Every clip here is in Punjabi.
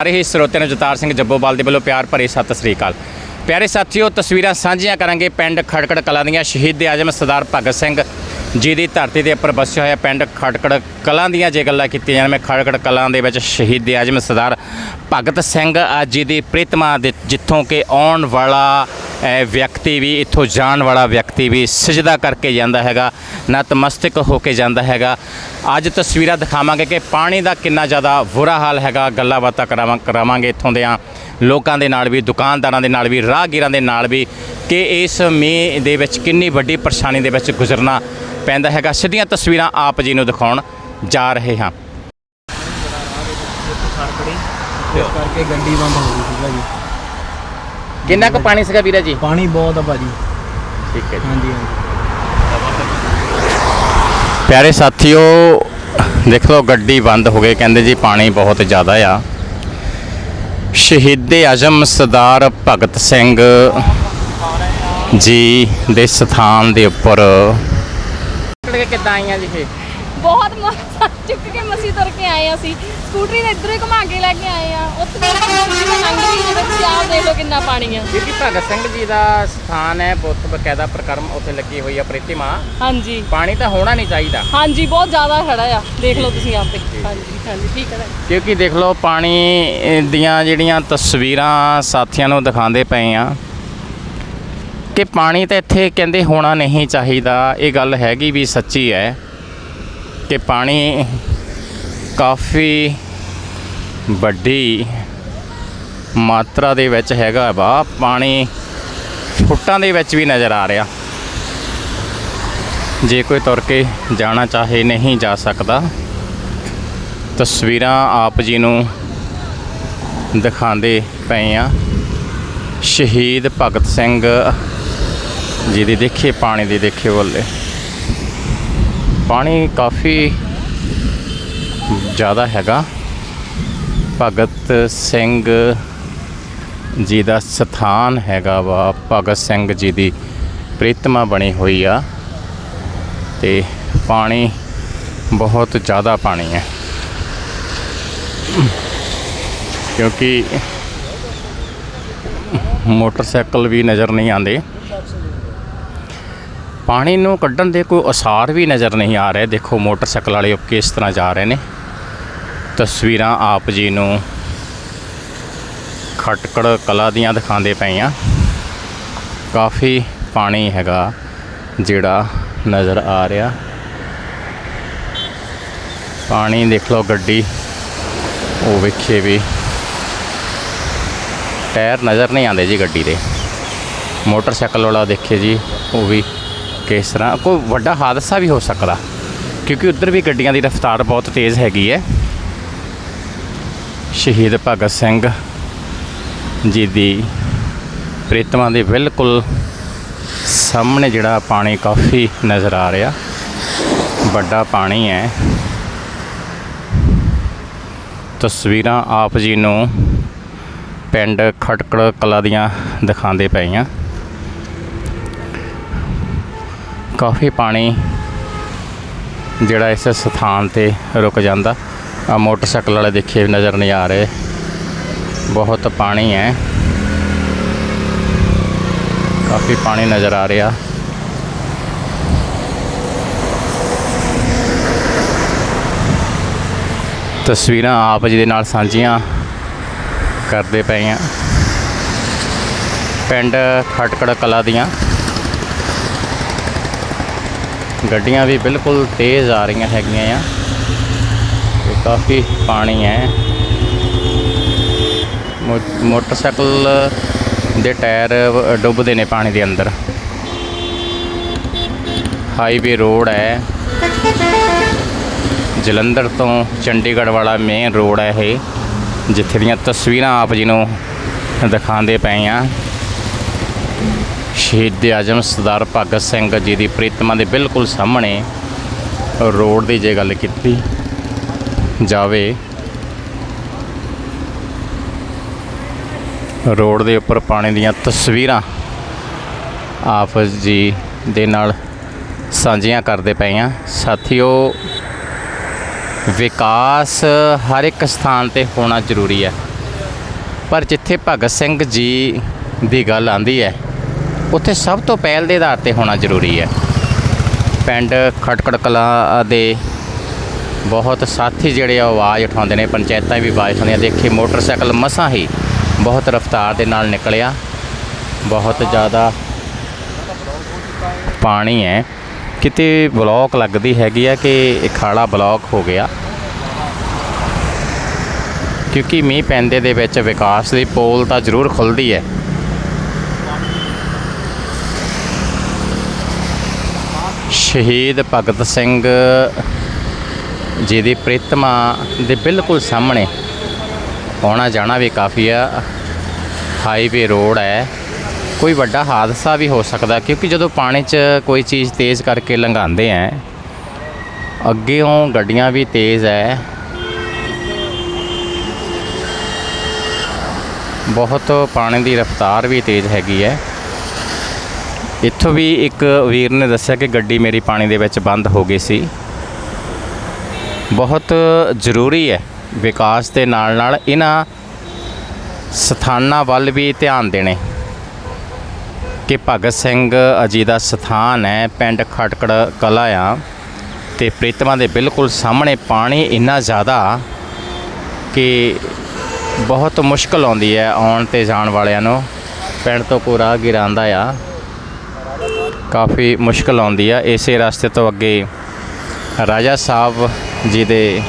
ਸਾਰੇ ਹੀ ਸਰੋਤਿਆਂ ਨੂੰ ਜਤਾਰ ਸਿੰਘ ਜੱਬੋਵਾਲ ਦੇ ਵੱਲੋਂ ਪਿਆਰ ਭਰੀ ਸਤਿ ਸ੍ਰੀ ਅਕਾਲ। ਪਿਆਰੇ ਸਾਥੀਓ, ਤਸਵੀਰਾਂ ਸਾਂਝੀਆਂ ਕਰਾਂਗੇ ਪਿੰਡ ਖੜਕੜ ਕਲਾਂ ਦੀਆਂ ਸ਼ਹੀਦ ਆਜਮ ਸਰਦਾਰ ਭਗਤ ਸਿੰਘ ਜਿਹਦੀ ਧਰਤੀ ਦੇ ਉੱਪਰ ਵਸਿਆ ਹੋਇਆ ਪਿੰਡ ਖੜਕੜ ਕਲਾਂ ਦੀਆਂ ਜੇ ਗੱਲਾਂ ਕੀਤੀਆਂ ਜਾਣ, ਮੈਂ ਖੜਕੜ ਕਲਾਂ ਦੇ ਵਿੱਚ ਸ਼ਹੀਦ ਆਜਮ ਸਰਦਾਰ ਭਗਤ ਸਿੰਘ ਆ ਜੀ ਦੀ ਪ੍ਰੀਤਮਾ ਦੇ ਜਿੱਥੋਂ ਕਿ ਆਉਣ ਵਾਲਾ ਵਿਅਕਤੀ ਵੀ, ਇੱਥੋਂ ਜਾਣ ਵਾਲਾ ਵਿਅਕਤੀ ਵੀ ਸਜਦਾ ਕਰਕੇ ਜਾਂਦਾ ਹੈਗਾ, ਨਤਮਸਤਕ ਹੋ ਕੇ ਜਾਂਦਾ ਹੈਗਾ। ਅੱਜ ਤਸਵੀਰਾਂ ਦਿਖਾਵਾਂਗੇ ਕਿ ਪਾਣੀ ਦਾ ਕਿੰਨਾ ਜ਼ਿਆਦਾ ਬੁਰਾ ਹਾਲ ਹੈਗਾ, ਗੱਲਾਂ ਬਾਤਾਂ ਕਰਾਵਾਂ, ਕਰਾਵਾਂਗੇ ਇੱਥੋਂ ਦੇ ਲੋਕਾਂ ਦੇ ਨਾਲ ਵੀ, ਦੁਕਾਨਦਾਰਾਂ ਦੇ ਨਾਲ ਵੀ, ਰਾਹਗੀਰਾਂ ਦੇ ਨਾਲ ਵੀ, ਕਿ ਇਸ ਮੀਂਹ ਦੇ ਵਿੱਚ ਕਿੰਨੀ ਵੱਡੀ ਪਰੇਸ਼ਾਨੀ ਦੇ ਵਿੱਚ ਗੁਜ਼ਰਨਾ ਪੈਂਦਾ ਹੈਗਾ। ਸਿੱਧੀਆਂ ਤਸਵੀਰਾਂ ਆਪ ਜੀ ਨੂੰ ਦਿਖਾਉਣ ਜਾ ਰਹੇ ਹਾਂ। ਇਸ ਕਰਕੇ ਗੱਡੀ ਬੰਦ ਹੋ ਗਈ ਸੀ ਭਾਜੀ ਕਿੰਨਾ ਕੁ ਪਾਣੀ ਸੀਗਾ ਵੀਰਾ ਜੀ? ਪਾਣੀ ਬਹੁਤ ਆ ਭਾਜੀ। ਠੀਕ ਹੈ ਹਾਂਜੀ ਹਾਂਜੀ। ਪਿਆਰੇ ਸਾਥੀਓ ਦੇਖ ਲਓ ਗੱਡੀ ਬੰਦ ਹੋ ਗਈ। ਕਹਿੰਦੇ ਜੀ ਪਾਣੀ ਬਹੁਤ ਜ਼ਿਆਦਾ ਆ। ਸ਼ਹੀਦ ਆਜ਼ਮ ਸਰਦਾਰ ਭਗਤ ਸਿੰਘ ਜੀ ਦੇ ਸਥਾਨ ਦੇ ਉੱਪਰ ਕਿੱਦਾਂ ਆਈਆਂ ਜੀ ਇਹ? ਬਹੁਤ ਮਸਾ ਚੁੱਕ ਕੇ ਮਸੀ ਤੁਰ ਕੇ ਆਏ ਆ ਅਸੀਂ। ਸਕੂਟਰੀ ਨੇ ਇੱਧਰੋਂ ਹੀ ਘੁਮਾ ਕੇ ਲੈ ਕੇ ਆਏ ਆ। ਉੱਥੇ ਦਾ ਲੰਘ ਰਹੀ ਜਦੋਂ ਤੁਸੀਂ ਆਪ ਦੇਖ ਲਓ ਕਿੰਨਾ ਪਾਣੀ ਆ ਕਿਉਂਕਿ ਭਗਤ ਸਿੰਘ ਜੀ ਦਾ ਸਥਾਨ ਹੈ ਬੁੱਤ ਬਕਾਇਦਾ ਪ੍ਰਕਰਮ ਉੱਥੇ ਲੱਗੀ ਹੋਈ ਆ ਪ੍ਰਤਿਮਾ। ਹਾਂਜੀ। ਪਾਣੀ ਤਾਂ ਹੋਣਾ ਨਹੀਂ ਚਾਹੀਦਾ। ਹਾਂਜੀ ਬਹੁਤ ਜ਼ਿਆਦਾ ਖੜਾ ਆ। ਦੇਖ ਲਓ ਤੁਸੀਂ ਆਪੇ ਹਾਂਜੀ ਹਾਂਜੀ ਠੀਕ ਹੈ। ਕਿਉਂਕਿ ਦੇਖ ਲਓ ਪਾਣੀ ਦੀਆਂ ਜਿਹੜੀਆਂ ਤਸਵੀਰਾਂ ਸਾਥੀਆਂ ਨੂੰ ਦਿਖਾਉਂਦੇ ਪਏ ਆ। ਕਿ ਪਾਣੀ ਤਾਂ ਇੱਥੇ ਕਹਿੰਦੇ ਹੋਣਾ ਨਹੀਂ ਚਾਹੀਦਾ। ਇਹ ਗੱਲ ਹੈਗੀ ਵੀ ਸੱਚੀ ਹੈ ਕਿ ਪਾਣੀ ਕਾਫੀ ਵੱਡੀ ਮਾਤਰਾ ਦੇ ਵਿੱਚ ਹੈਗਾ ਵਾ। ਪਾਣੀ ਫੁੱਟਾਂ ਦੇ ਵਿੱਚ ਵੀ ਨਜ਼ਰ ਆ ਰਿਹਾ। ਜੇ ਕੋਈ ਤੁਰ ਕੇ ਜਾਣਾ ਚਾਹੇ ਨਹੀਂ ਜਾ ਸਕਦਾ। ਤਸਵੀਰਾਂ ਆਪ ਜੀ ਨੂੰ ਦਿਖਾਉਂਦੇ ਪਏ ਆ ਸ਼ਹੀਦ ਭਗਤ ਸਿੰਘ ਜੀ ਦੀ ਦੇਖੀਏ ਪਾਣੀ ਦੀ ਦੇਖਿਓ ਵੱਲੇ। ਪਾਣੀ ਕਾਫੀ ਜ਼ਿਆਦਾ ਹੈਗਾ। ਭਗਤ ਸਿੰਘ ਜੀ ਦਾ ਸਥਾਨ ਹੈਗਾ ਵਾ। ਭਗਤ ਸਿੰਘ ਜੀ ਦੀ ਪ੍ਰੀਤਮਾ ਬਣੀ ਹੋਈ ਆ। ਤੇ ਪਾਣੀ ਬਹੁਤ ਜ਼ਿਆਦਾ ਪਾਣੀ ਹੈ। ਕਿਉਂਕਿ ਮੋਟਰਸਾਈਕਲ ਵੀ ਨਜ਼ਰ ਨਹੀਂ ਆਉਂਦੇ। ਪਾਣੀ ਨੂੰ ਕੱਢਣ ਦੇ ਕੋਈ ਅਸਾਰ ਵੀ ਨਜ਼ਰ ਨਹੀਂ ਆ ਰਹੇ। ਦੇਖੋ, ਮੋਟਰਸਾਈਕਲ ਵਾਲੇ ਕਿਸ ਤਰ੍ਹਾਂ ਜਾ ਰਹੇ ਨੇ। ਤਸਵੀਰਾਂ ਆਪ ਜੀ ਨੂੰ ਖਟਕੜ ਕਲਾ ਦੀਆਂ ਦਿਖਾਉਂਦੇ ਪਏ ਆ ਕਾਫੀ ਪਾਣੀ ਹੈਗਾ ਜਿਹੜਾ ਨਜ਼ਰ ਆ ਰਿਹਾ। ਪਾਣੀ ਦੇਖ ਲਓ, ਗੱਡੀ ਉਹ ਵੇਖੇ ਵੀ ਟਾਇਰ ਨਜ਼ਰ ਨਹੀਂ ਆਉਂਦੇ ਜੀ ਗੱਡੀ ਦੇ। ਮੋਟਰਸਾਈਕਲ ਵਾਲਾ ਦੇਖੇ ਜੀ, ਉਹ ਵੀ ਕਿਸ ਤਰ੍ਹਾਂ ਕੋਈ ਵੱਡਾ ਹਾਦਸਾ ਵੀ ਹੋ ਸਕਦਾ, ਕਿਉਂਕਿ ਉੱਧਰ ਵੀ ਗੱਡੀਆਂ ਦੀ ਰਫ਼ਤਾਰ ਬਹੁਤ ਤੇਜ਼ ਹੈਗੀ ਹੈ। ਸ਼ਹੀਦ ਭਗਤ ਸਿੰਘ ਜੀ ਦੀ ਪ੍ਰੀਤਮਾ ਦੇ ਬਿਲਕੁਲ ਸਾਹਮਣੇ ਜਿਹੜਾ ਪਾਣੀ ਕਾਫੀ ਨਜ਼ਰ ਆ ਰਿਹਾ, ਵੱਡਾ ਪਾਣੀ ਹੈ। ਤਸਵੀਰਾਂ ਆਪ ਜੀ ਨੂੰ ਪਿੰਡ ਖਟਕੜ ਕਲਾ ਦੀਆਂ ਦਿਖਾਉਂਦੇ ਪਏ ਆ ਕਾਫੀ ਪਾਣੀ ਜਿਹੜਾ ਇਸ ਸਥਾਨ ਤੇ ਰੁਕ ਜਾਂਦਾ। ਆ ਮੋਟਰਸਾਈਕਲ ਵਾਲੇ ਦੇਖੇ ਨਜ਼ਰ ਨਹੀਂ ਆ ਰਹੇ। ਬਹੁਤ ਪਾਣੀ ਹੈ। ਕਾਫੀ ਪਾਣੀ ਨਜ਼ਰ ਆ ਰਿਹਾ। ਤਸਵੀਰਾਂ ਆਪ ਜੀ ਦੇ ਨਾਲ ਸਾਂਝੀਆਂ ਕਰਦੇ ਪਏ ਆ ਪਿੰਡ ਖਟਕੜ ਕਲਾ ਦੀਆਂ। ਗੱਡੀਆਂ ਵੀ ਬਿਲਕੁਲ ਤੇਜ਼ ਆ ਰਹੀਆਂ ਹੈਗੀਆਂ ਆ। ਤੇ ਕਾਫੀ ਪਾਣੀ ਹੈ। ਮੋ- ਮੋਟਰਸਾਈਕਲ ਦੇ ਟਾਇਰ ਡੁੱਬਦੇ ਨੇ ਪਾਣੀ ਦੇ ਅੰਦਰ। ਹਾਈਵੇ ਰੋਡ ਹੈ। ਜਲੰਧਰ ਤੋਂ ਚੰਡੀਗੜ੍ਹ ਵਾਲਾ ਮੇਨ ਰੋਡ ਹੈ ਇਹ, ਜਿੱਥੇ ਦੀਆਂ ਤਸਵੀਰਾਂ ਆਪ ਜੀ ਨੂੰ ਦਿਖਾਉਂਦੇ ਪਏ ਆ ਸ਼ਹੀਦ ਆਜ਼ਮ ਸਰਦਾਰ ਭਗਤ ਸਿੰਘ ਜੀ ਦੀ ਪ੍ਰੀਤਮਾ ਦੇ ਬਿਲਕੁਲ ਸਾਹਮਣੇ ਰੋਡ ਦੀ ਜੇ ਗੱਲ ਕੀਤੀ ਜਾਵੇ, ਰੋਡ ਦੇ ਉੱਪਰ ਪਾਣੀ ਦੀਆਂ ਤਸਵੀਰਾਂ ਆਪ ਜੀ ਦੇ ਨਾਲ ਸਾਂਝੀਆਂ ਕਰਦੇ ਪਏ ਆ ਸਾਥੀਓ, ਵਿਕਾਸ ਹਰ ਇੱਕ ਸਥਾਨ ਤੇ ਹੋਣਾ ਜ਼ਰੂਰੀ ਹੈ। ਪਰ ਜਿੱਥੇ ਭਗਤ ਸਿੰਘ ਜੀ ਦੀ ਗੱਲ ਆਂਦੀ ਹੈ ਉੱਥੇ ਸਭ ਤੋਂ ਪਹਿਲ ਦੇ ਆਧਾਰ ਤੇ ਹੋਣਾ ਜ਼ਰੂਰੀ ਹੈ। ਪਿੰਡ ਖਟਕੜ ਕਲਾਂ ਦੇ ਬਹੁਤ ਸਾਥੀ ਜਿਹੜੇ ਆ, ਉਹ ਆਵਾਜ਼ ਉਠਾਉਂਦੇ ਨੇ, ਪੰਚਾਇਤਾਂ ਵੀ ਆਵਾਜ਼ ਉਠਾਉਂਦੀਆਂ। ਦੇਖੇ ਮੋਟਰਸਾਈਕਲ ਮਸਾਂ ਹੀ ਬਹੁਤ ਰਫ਼ਤਾਰ ਦੇ ਨਾਲ ਨਿਕਲਿਆ। ਬਹੁਤ ਜ਼ਿਆਦਾ ਪਾਣੀ ਹੈ। ਕਿਤੇ ਬਲੌਕ ਲੱਗਦੀ ਹੈਗੀ ਆ ਕਿ ਇਹ ਖਾਲਾ ਬਲੌਕ ਹੋ ਗਿਆ। ਕਿਉਂਕਿ ਮੀਂਹ ਪੈਂਦੇ ਦੇ ਵਿੱਚ ਵਿਕਾਸ ਦੀ ਪੋਲ ਤਾਂ ਜ਼ਰੂਰ ਖੁੱਲਦੀ ਹੈ। ਸ਼ਹੀਦ ਭਗਤ ਸਿੰਘ ਜੀ ਦੀ ਪ੍ਰਤਿਮਾ ਦੇ ਬਿਲਕੁਲ ਸਾਹਮਣੇ ਆਉਣਾ ਜਾਣਾ ਵੀ ਕਾਫੀ ਆ। ਹਾਈਵੇ ਰੋਡ ਹੈ। ਕੋਈ ਵੱਡਾ ਹਾਦਸਾ ਵੀ ਹੋ ਸਕਦਾ ਕਿਉਂਕਿ ਜਦੋਂ ਪਾਣੀ 'ਚ ਕੋਈ ਚੀਜ਼ ਤੇਜ਼ ਕਰਕੇ ਲੰਘਾਉਂਦੇ ਆ ਅੱਗੇੋਂ ਗੱਡੀਆਂ ਵੀ ਤੇਜ਼ ਹੈ ਬਹੁਤ ਪਾਣੀ ਦੀ ਰਫ਼ਤਾਰ ਵੀ ਤੇਜ਼ ਹੈਗੀ ਹੈ ਇੱਥੋਂ ਵੀ ਇੱਕ ਵੀਰ ਨੇ ਦੱਸਿਆ ਕਿ ਗੱਡੀ ਮੇਰੀ ਪਾਣੀ ਦੇ ਵਿੱਚ ਬੰਦ ਹੋ ਗਈ ਸੀ। ਬਹੁਤ ਜ਼ਰੂਰੀ ਹੈ ਵਿਕਾਸ ਦੇ ਨਾਲ ਨਾਲ ਇਹਨਾਂ ਸਥਾਨਾਂ ਵੱਲ ਵੀ ਧਿਆਨ ਦੇਣੇ ਕਿ ਭਗਤ ਸਿੰਘ ਅਜੀ ਦਾ ਸਥਾਨ ਹੈ, ਪਿੰਡ ਖਟਕੜ ਕਲਾ ਆ ਤੇ ਪ੍ਰੀਤਮਾ ਦੇ ਬਿਲਕੁਲ ਸਾਹਮਣੇ ਪਾਣੀ ਇੰਨਾ ਜ਼ਿਆਦਾ ਕਿ ਬਹੁਤ ਮੁਸ਼ਕਲ ਆਉਂਦੀ ਹੈ ਆਉਣ ਤੇ ਜਾਣ ਵਾਲਿਆਂ ਨੂੰ। ਪਿੰਡ ਤੋਂ ਕੋਈ ਰਾਹਗੀਰ ਆਉਂਦਾ ਆ। ਕਾਫੀ ਮੁਸ਼ਕਲ ਆਉਂਦੀ ਆ। ਇਸੇ ਰਸਤੇ ਤੋਂ ਅੱਗੇ ਰਾਜਾ ਸਾਹਿਬ ਜੀ ਦੇ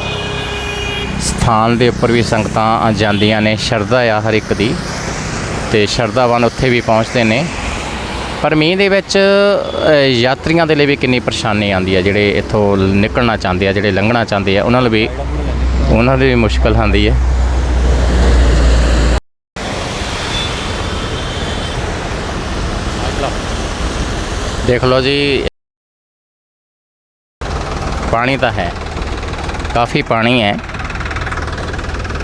ਸਥਾਨ ਦੇ ਉੱਪਰ ਵੀ ਸੰਗਤਾਂ ਜਾਂਦੀਆਂ ਨੇ। ਸ਼ਰਧਾ ਆ ਹਰ ਇੱਕ ਦੀ ਤੇ ਸ਼ਰਧਾਵਾਨ ਉੱਥੇ ਵੀ ਪਹੁੰਚਦੇ ਨੇ। ਪਰ ਮੀਂਹ ਦੇ ਵਿੱਚ ਯਾਤਰੀਆਂ ਦੇ ਲਈ ਵੀ ਕਿੰਨੀ ਪਰੇਸ਼ਾਨੀ ਆਉਂਦੀ ਹੈ ਜਿਹੜੇ ਇੱਥੋਂ ਨਿਕਲਣਾ ਚਾਹੁੰਦੇ ਆ, ਜਿਹੜੇ ਲੰਘਣਾ ਚਾਹੁੰਦੇ ਆ, ਉਹਨਾਂ ਲਈ ਵੀ ਉਹਨਾਂ ਦੀ ਵੀ ਮੁਸ਼ਕਲ ਆਉਂਦੀ ਹੈ ਦੇਖ ਲਓ ਜੀ। ਪਾਣੀ ਤਾਂ ਹੈ। ਕਾਫੀ ਪਾਣੀ ਹੈ।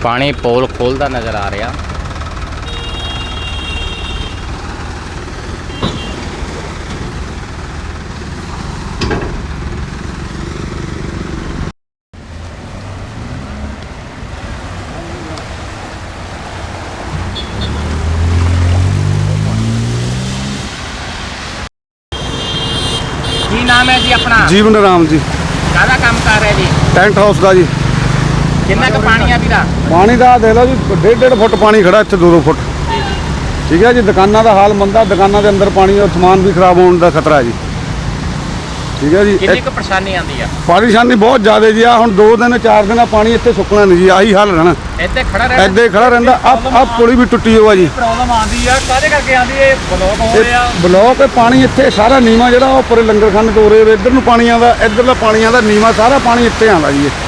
ਪਾਣੀ ਪੋਲ ਖੋਲਦਾ ਨਜ਼ਰ ਆ ਰਿਹਾ। ਨਾਮ ਹੈ ਜੀ ਆਪਣਾ? ਜੀਵਨ ਰਾਮ ਜੀ। ਕਾਹਦਾ ਕੰਮ ਕਰ ਰਿਹਾ ਜੀ? ਟੈਂਟ ਹਾਊਸ ਦਾ ਜੀ। ਕਿੰਨਾ ਕੁ ਪਾਣੀ ਆ ਵੀਰਾ? ਪਾਣੀ ਦਾ ਦੇਖ ਲਓ ਜੀ ਡੇਢ ਡੇਢ ਫੁੱਟ ਪਾਣੀ ਖੜਾ ਇੱਥੇ 2-2 ਫੁੱਟ। ਠੀਕ ਹੈ ਜੀ ਦੁਕਾਨਾਂ ਦਾ ਹਾਲ ਮੰਦਾ ਦੁਕਾਨਾਂ ਦੇ ਅੰਦਰ ਪਾਣੀ ਔਰ ਸਮਾਨ ਵੀ ਖਰਾਬ ਹੋਣ ਦਾ ਖਤਰਾ ਹੈ ਜੀ। ਠੀਕ ਹੈ ਜੀ। ਕਿੰਨੀ ਕੁ ਪਰੇਸ਼ਾਨੀ ਆਉਂਦੀ ਆ? ਪਰੇਸ਼ਾਨੀ ਬਹੁਤ ਜ਼ਿਆਦਾ ਜੀ। ਆ ਹੁਣ 2 ਦਿਨ 4 ਦਿਨ ਪਾਣੀ ਇੱਥੇ ਸੁੱਕਣਾ ਨਹੀਂ ਜੀ। ਆਹੀ ਹਾਲ ਰਹਿਣਾ। ਇੱਥੇ ਖੜਾ ਰਹਿਣਾ? ਐਦੇ ਖੜਾ ਰਹਿੰਦਾ। ਆ ਆ ਪੁਲੀ ਵੀ ਟੁੱਟੀ ਹੋਆ ਜੀ। ਪ੍ਰੋਬਲਮ ਆਉਂਦੀ ਆ। ਕਾਹਦੇ ਕਰਕੇ ਆਉਂਦੀ ਏ ਬਲੌਕ ਹੋ ਰਿਹਾ। ਇਹ ਬਲੌਕ ਹੈ ਪਾਣੀ ਇੱਥੇ ਸਾਰਾ ਨੀਵਾ ਜਿਹੜਾ ਉਹ ਉੱਪਰ ਲੰਗਰਖਾਨੇ ਤੋਂ ਉਰੇ ਇੱਧਰ ਨੂੰ ਪਾਣੀ ਆਉਂਦਾ ਇੱਧਰਲਾ ਪਾਣੀ ਆਉਂਦਾ ਨੀਵਾ ਸਾਰਾ ਪਾਣੀ ਇੱਥੇ ਆਉਂਦਾ ਜੀ ਇਹ।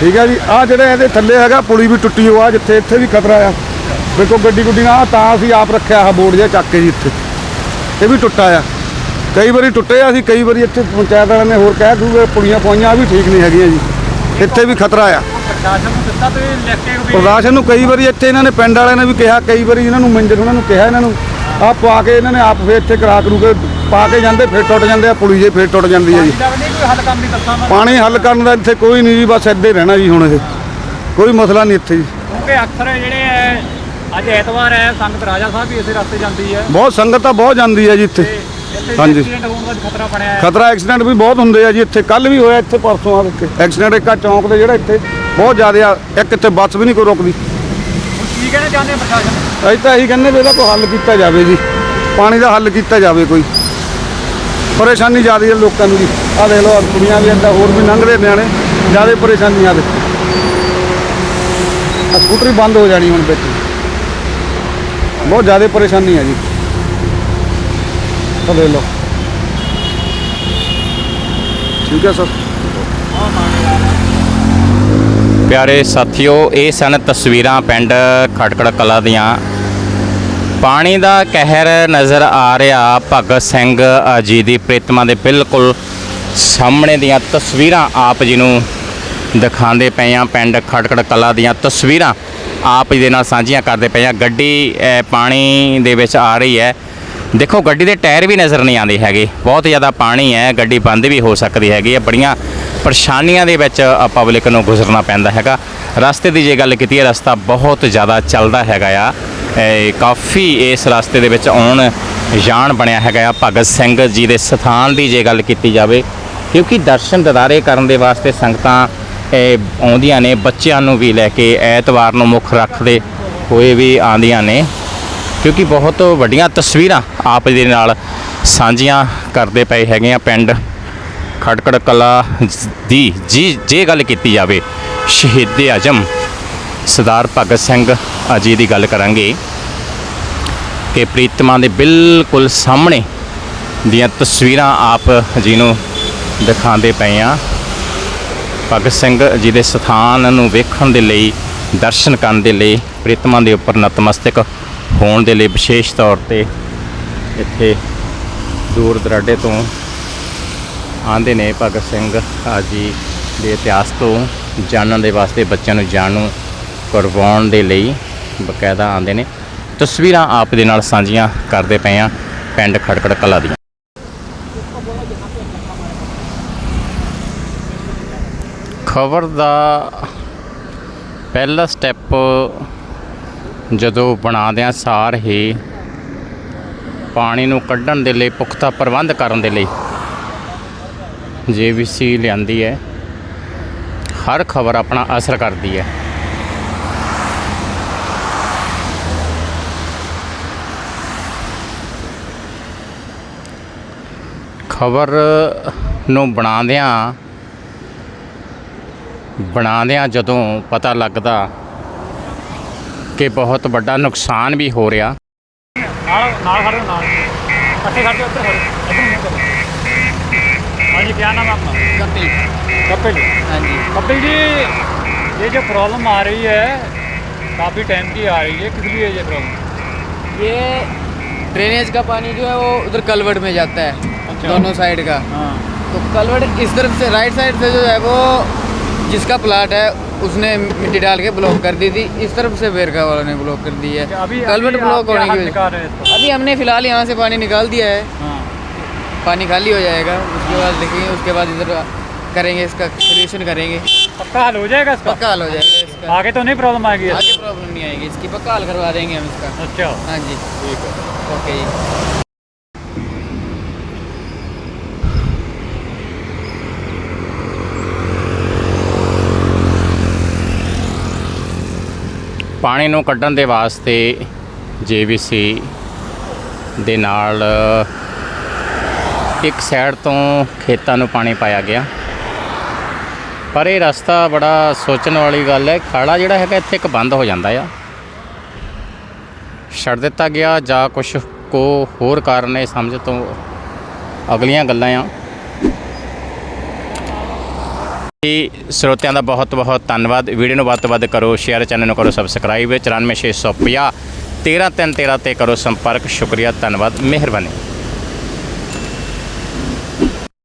ਠੀਕ ਹੈ ਜੀ। ਆ ਜਿਹੜੇ ਇਹਦੇ ਥੱਲੇ ਹੈਗਾ ਪੁਲੀ ਵੀ ਟੁੱਟੀ ਹੋਆ ਜਿੱਥੇ ਇੱਥੇ ਵੀ ਖਤਰਾ ਆ। ਵੇਖੋ ਗੱਡੀ ਗੁੱਡੀ ਨਾਲ ਤਾਂ ਅਸੀਂ ਆਪ ਰੱਖਿਆ ਆ ਬੋਰਡ ਜਿਹਾ ਚੱਕ ਕੇ ਜੀ ਇੱਥੇ। ਇਹ ਵੀ ਟੁੱਟਾ ਆ। ਕਈ ਵਾਰੀ ਟੁੱਟੇ ਆ ਅਸੀਂ ਕਈ ਵਾਰੀ ਇੱਥੇ ਪੰਚਾਇਤ ਵਾਲਿਆਂ ਨੇ ਹੋਰ ਕਹਿ ਦੂਗੇ ਪੁਲੀਆਂ ਪਵਾਈਆਂ ਆ ਵੀ ਠੀਕ ਨਹੀਂ ਹੈਗੀਆਂ ਜੀ। ਇੱਥੇ ਵੀ ਖਤਰਾ ਆ। ਪ੍ਰਸ਼ਾਸਨ ਨੂੰ ਦਿੱਤਾ ਤੇ ਲਿਖ ਕੇ ਵੀ ਪ੍ਰਸ਼ਾਸਨ ਨੂੰ ਕਈ ਵਾਰੀ ਇੱਥੇ ਇਹਨਾਂ ਨੇ ਪਿੰਡ ਵਾਲਿਆਂ ਨੇ ਵੀ ਕਿਹਾ ਕਈ ਵਾਰੀ ਇਹਨਾਂ ਨੂੰ ਮੰਜਰ ਉਹਨਾਂ ਨੂੰ ਕਿਹਾ ਇਹਨਾਂ ਨੂੰ ਆ ਪਵਾ ਕੇ ਇਹਨਾਂ ਨੇ ਆਪ ਫੇਰ ਇੱਥੇ ਕਰਾ ਕਰੂ ਕੇ ਪਾ ਕੇ ਜਾਂਦੇ ਫਿਰ ਟੁੱਟ ਜਾਂਦੇ ਆ ਪੁਲੀ ਜੇ ਫਿਰ ਟੁੱਟ ਜਾਂਦੀ ਹੈ ਜੀ। ਦਾ ਨਹੀਂ ਕੋਈ ਹੱਲ ਕਰਨ ਦੀ ਦੱਸਾਂ ਮੈਂ ਪਾਣੀ ਹੱਲ ਕਰਨ ਦਾ ਇੱਥੇ ਕੋਈ ਨਹੀਂ ਜੀ ਬਸ ਇੱਦਾਂ ਹੀ ਰਹਿਣਾ ਜੀ ਹੁਣ ਇਹ। ਕੋਈ ਮਸਲਾ ਨਹੀਂ ਇੱਥੇ ਜੀ। ਕਿਉਂਕਿ ਅਕਸਰ ਜਿਹੜੇ ਅੱਜ ਐਤਵਾਰ ਹੈ ਸੰਗਤ ਰਾਜਾ ਸਾਹਿਬ ਵੀ ਇਸੇ ਰਸਤੇ ਜਾਂਦੀ ਹੈ। ਬਹੁਤ ਸੰਗਤ ਤਾਂ ਬਹੁਤ ਜਾਂਦੀ ਹੈ ਜੀ ਇੱਥੇ। ਹਾਂਜੀ। ਐਕਸੀਡੈਂਟ ਹੋਣ ਦਾ ਵੀ ਖਤਰਾ ਬਣਿਆ ਹੈ ਖਤਰਾ ਐਕਸੀਡੈਂਟ ਵੀ ਬਹੁਤ ਹੁੰਦੇ ਆ ਜੀ ਇੱਥੇ ਕੱਲ ਵੀ ਹੋਇਆ ਇੱਥੇ ਪਰਸੋਂ ਆ ਕੇ। ਐਕਸੀਡੈਂਟ ਇੱਕ ਆ ਚੌਂਕ ਤੇ ਜਿਹੜਾ ਇੱਥੇ ਬਹੁਤ ਜ਼ਿਆਦਾ ਆ ਇੱਕ ਇੱਥੇ ਬੱਸ ਵੀ ਨਹੀਂ ਕੋਈ ਰੁਕਦੀ। ਹੁਣ ਕੀ ਕਹਿਣਾ ਚਾਹੁੰਦੇ ਆ ਪ੍ਰਸ਼ਾਸਨ? ਅਸੀਂ ਤਾਂ ਇਹੀ ਕਹਿੰਦੇ ਵੀ ਇਹਦਾ ਕੋਈ ਹੱਲ ਕੀਤਾ ਜਾਵੇ ਜੀ। ਪਾਣੀ ਦਾ ਹੱਲ ਕੀਤਾ ਜਾਵੇ ਕੋਈ। ਪਰੇਸ਼ਾਨੀ ਜ਼ਿਆਦਾ ਹੈ ਲੋਕਾਂ ਨੂੰ ਜੀ। ਆਹ ਦੇਖ ਲਓ ਆਹ ਕੁੜੀਆਂ ਵੀ ਏਦਾਂ ਹੋਰ ਵੀ ਲੰਘਦੇ ਨਿਆਣੇ ਜ਼ਿਆਦਾ ਪਰੇਸ਼ਾਨੀ ਆ ਦੇ। ਆਹ ਸਕੂਟਰੀ ਬੰਦ ਹੋ ਜਾਣੀ ਹੁਣ ਵਿੱਚ। ਬਹੁਤ ਜ਼ਿਆਦਾ ਪਰੇਸ਼ਾਨੀ ਹੈ ਜੀ। ਆਹ ਦੇਖ ਲਓ। ਠੀਕ ਹੈ ਸਰ। ਪਿਆਰੇ ਸਾਥੀਓ, ਇਹ ਸਨ ਤਸਵੀਰਾਂ ਪਿੰਡ ਖਟਕੜ ਕਲਾ ਦੀਆਂ। ਪਾਣੀ ਦਾ ਕਹਿਰ ਨਜ਼ਰ ਆ ਰਿਹਾ ਭਗਤ ਸਿੰਘ ਜੀ ਦੀ ਪ੍ਰਿਤਮਾ ਦੇ ਬਿਲਕੁਲ ਸਾਹਮਣੇ ਦੀਆਂ ਤਸਵੀਰਾਂ ਆਪ ਜੀ ਨੂੰ ਦਿਖਾਉਂਦੇ ਪਏ ਆ ਪਿੰਡ ਖਟਕੜ ਕਲਾ ਦੀਆਂ ਤਸਵੀਰਾਂ ਆਪ ਜੀ ਦੇ ਨਾਲ ਸਾਂਝੀਆਂ ਕਰਦੇ ਪਏ ਆ ਗੱਡੀ ਪਾਣੀ ਦੇ ਵਿੱਚ ਆ ਰਹੀ ਹੈ। ਦੇਖੋ, ਗੱਡੀ ਦੇ ਟਾਇਰ ਵੀ ਨਜ਼ਰ ਨਹੀਂ ਆਉਂਦੇ ਹੈਗੇ। ਬਹੁਤ ਜ਼ਿਆਦਾ ਪਾਣੀ ਹੈ, ਗੱਡੀ ਬੰਦ ਵੀ ਹੋ ਸਕਦੀ ਹੈਗੀ ਹੈ। ਬੜੀਆਂ ਪਰੇਸ਼ਾਨੀਆਂ ਦੇ ਵਿੱਚ ਪਬਲਿਕ ਨੂੰ ਗੁਜ਼ਰਨਾ ਪੈਂਦਾ ਹੈਗਾ। ਰਸਤੇ ਦੀ ਜੇ ਗੱਲ ਕੀਤੀ ਹੈ, ਰਸਤਾ ਬਹੁਤ ਜ਼ਿਆਦਾ ਚੱਲਦਾ ਹੈਗਾ ਆ। ਕਾਫੀ ਇਸ ਰਸਤੇ ਦੇ ਵਿੱਚ ਆਉਣ ਜਾਣ ਬਣਿਆ ਹੈਗਾ ਆ। ਭਗਤ ਸਿੰਘ ਜੀ ਦੇ ਸਥਾਨ ਦੀ ਜੇ ਗੱਲ ਕੀਤੀ ਜਾਵੇ, ਕਿਉਂਕਿ ਦਰਸ਼ਨ ਦਿਦਾਰੇ ਕਰਨ ਦੇ ਵਾਸਤੇ ਸੰਗਤਾਂ ਆਉਂਦੀਆਂ ਨੇ, ਬੱਚਿਆਂ ਨੂੰ ਵੀ ਲੈ ਕੇ ਐਤਵਾਰ ਨੂੰ ਮੁੱਖ ਰੱਖਦੇ ਹੋਏ ਵੀ ਆਉਂਦੀਆਂ ਨੇ। ਕਿਉਂਕਿ ਬਹੁਤ ਵੱਡੀਆਂ ਤਸਵੀਰਾਂ ਆਪ ਦੇ ਨਾਲ ਸਾਂਝੀਆਂ ਕਰਦੇ ਪਏ ਹੈਗੇ ਆ ਪਿੰਡ ਖਟਕੜ ਕਲਾ ਦੀ। ਜੀ, ਜੇ ਗੱਲ ਕੀਤੀ ਜਾਵੇ, ਸ਼ਹੀਦ ਆਜਮ ਸਰਦਾਰ ਭਗਤ ਸਿੰਘ ਆ ਜੀ ਦੀ ਗੱਲ ਕਰਾਂਗੇ ਕਿ ਪ੍ਰੀਤਮਾ ਦੇ ਬਿਲਕੁਲ ਸਾਹਮਣੇ ਦੀਆਂ ਤਸਵੀਰਾਂ ਆਪ ਜੀ ਨੂੰ ਦਿਖਾਉਂਦੇ ਪਏ ਆ। ਭਗਤ ਸਿੰਘ ਜੀ ਦੇ ਸਥਾਨ ਨੂੰ ਵੇਖਣ ਦੇ ਲਈ, ਦਰਸ਼ਨ ਕਰਨ ਦੇ ਲਈ ਪ੍ਰੀਤਮਾ ਦੇ ਉੱਪਰ ਨਤਮਸਤਕ ਹੋਣ ਦੇ ਲਈ ਵਿਸ਼ੇਸ਼ ਤੌਰ ਤੇ ਇੱਥੇ ਦੂਰ ਦਰਾਡੇ ਤੋਂ ਆਂਦੇ ਨੇ ਭਗਤ ਸਿੰਘ ਆ ਜੀ ਦੇ ਇਤਿਹਾਸ ਤੋਂ ਜਾਣਨ ਦੇ ਵਾਸਤੇ, ਬੱਚਿਆਂ ਨੂੰ ਜਾਣੂ ਕਰਵਾਉਣ ਦੇ ਲਈ ਬਕਾਇਦਾ ਆਂਦੇ ਨੇ। ਤਸਵੀਰਾਂ ਆਪ ਦੇ ਨਾਲ ਸਾਂਝੀਆਂ ਕਰਦੇ ਪਏ ਆ ਪਿੰਡ ਖੜਕੜ ਕਲਾ ਦੀਆਂ। ਖਬਰ ਦਾ ਪਹਿਲਾ ਸਟੈਪ ਜਦੋਂ ਬਣਾਉਂਦਿਆਂ ਸਾਰ ਹੀ ਪਾਣੀ ਨੂੰ ਕੱਢਣ ਦੇ ਲਈ, ਪੁਖਤਾ ਪ੍ਰਬੰਧ ਕਰਨ ਦੇ ਲਈ ਜੀਵੀਸੀ ਲਿਆਂਦੀ ਹੈ, ਹਰ ਖਬਰ ਆਪਣਾ ਅਸਰ ਕਰਦੀ ਹੈ। ਖਬਰ ਨੂੰ ਬਣਾਉਂਦਿਆਂ ਬਣਾਉਂਦਿਆਂ ਜਦੋਂ ਪਤਾ ਲੱਗਦਾ ਕਿ ਬਹੁਤ ਵੱਡਾ ਨੁਕਸਾਨ ਵੀ ਹੋ ਰਿਹਾ ਨਾਲ ਨਾਲ ਖੜੋ ਨਾਲ ਇਕੱਠੇ ਖੜ ਜਾਓ ਉੱਧਰ ਖੜੋ ਇੱਧਰ ਨੂੰ ਕਰੋ ਹਾਂਜੀ ਕੀ ਨਾਮ ਹੈ ਆਪਣਾ कपिल कपिल हाँ जी कपिल जी ये जो प्रॉब्लम आ रही है काफ़ी टाइम की आ रही है किस लिए ये प्रॉब्लम ये ड्रेनेज का पानी जो है वो उधर कलवर्ट में जाता है अच्छा। दोनों साइड का हाँ तो कलवर्ट इस तरफ से राइट साइड से जो है वो जिसका प्लाट है उसने मिट्टी डाल के ब्लॉक कर दी थी। इस तरफ़ से वेरका वालों ने ब्लॉक कर दी है। अच्छा, अभी कलवर्ट ब्लॉक होने की वजह हैं अभी हमने फ़िलहाल यहाँ से पानी निकाल दिया है। हाँ। पानी खाली हो जाएगा उसके बाद देखेंगे उसके बाद इधर करेंगे इसका सोल्यूशन करेंगे। पक्का हल हो जाएगा इसका? पक्का हल हो जाएगा इसका। आगे तो नहीं प्रॉब्लम आएगी। आगे प्रॉब्लम नहीं आएगी इसकी पक्का हल करवा देंगे हम इसका। अच्छा। हाँ जी। ठीक है। ओके जी। ਪਾਣੀ ਨੂੰ ਕੱਢਣ ਦੇ ਵਾਸਤੇ ਜੀਵੀਸੀ ਦੇ ਨਾਲ ਇੱਕ ਸਾਈਡ ਤੋਂ ਖੇਤਾਂ ਨੂੰ ਪਾਣੀ ਪਾਇਆ ਗਿਆ। ਪਰ ਇਹ ਰਸਤਾ ਬੜਾ ਸੋਚਣ ਵਾਲੀ ਗੱਲ ਹੈ। ਖਾੜਾ ਜਿਹੜਾ ਹੈਗਾ ਇੱਥੇ ਇੱਕ ਬੰਦ ਹੋ ਜਾਂਦਾ ਆ। ਛੱਡ ਦਿੱਤਾ ਗਿਆ ਜਾਂ ਕੁਝ ਕੋ ਹੋਰ ਕਾਰਨ ਇਹ ਸਮਝ ਤੋਂ ਅਗਲੀਆਂ ਗੱਲਾਂ ਆ। ਜੀ, ਸਰੋਤਿਆਂ ਦਾ ਬਹੁਤ ਬਹੁਤ ਧੰਨਵਾਦ। ਵੀਡੀਓ ਨੂੰ ਵੱਧ ਤੋਂ ਵੱਧ ਕਰੋ ਸ਼ੇਅਰ ਚੈਨਲ ਨੂੰ ਕਰੋ ਸਬਸਕ੍ਰਾਈਬ 94650 13313 ਤੇ ਕਰੋ ਸੰਪਰਕ। ਸ਼ੁਕਰੀਆ, ਧੰਨਵਾਦ। ਮਿਹਰਬਾਨੀ।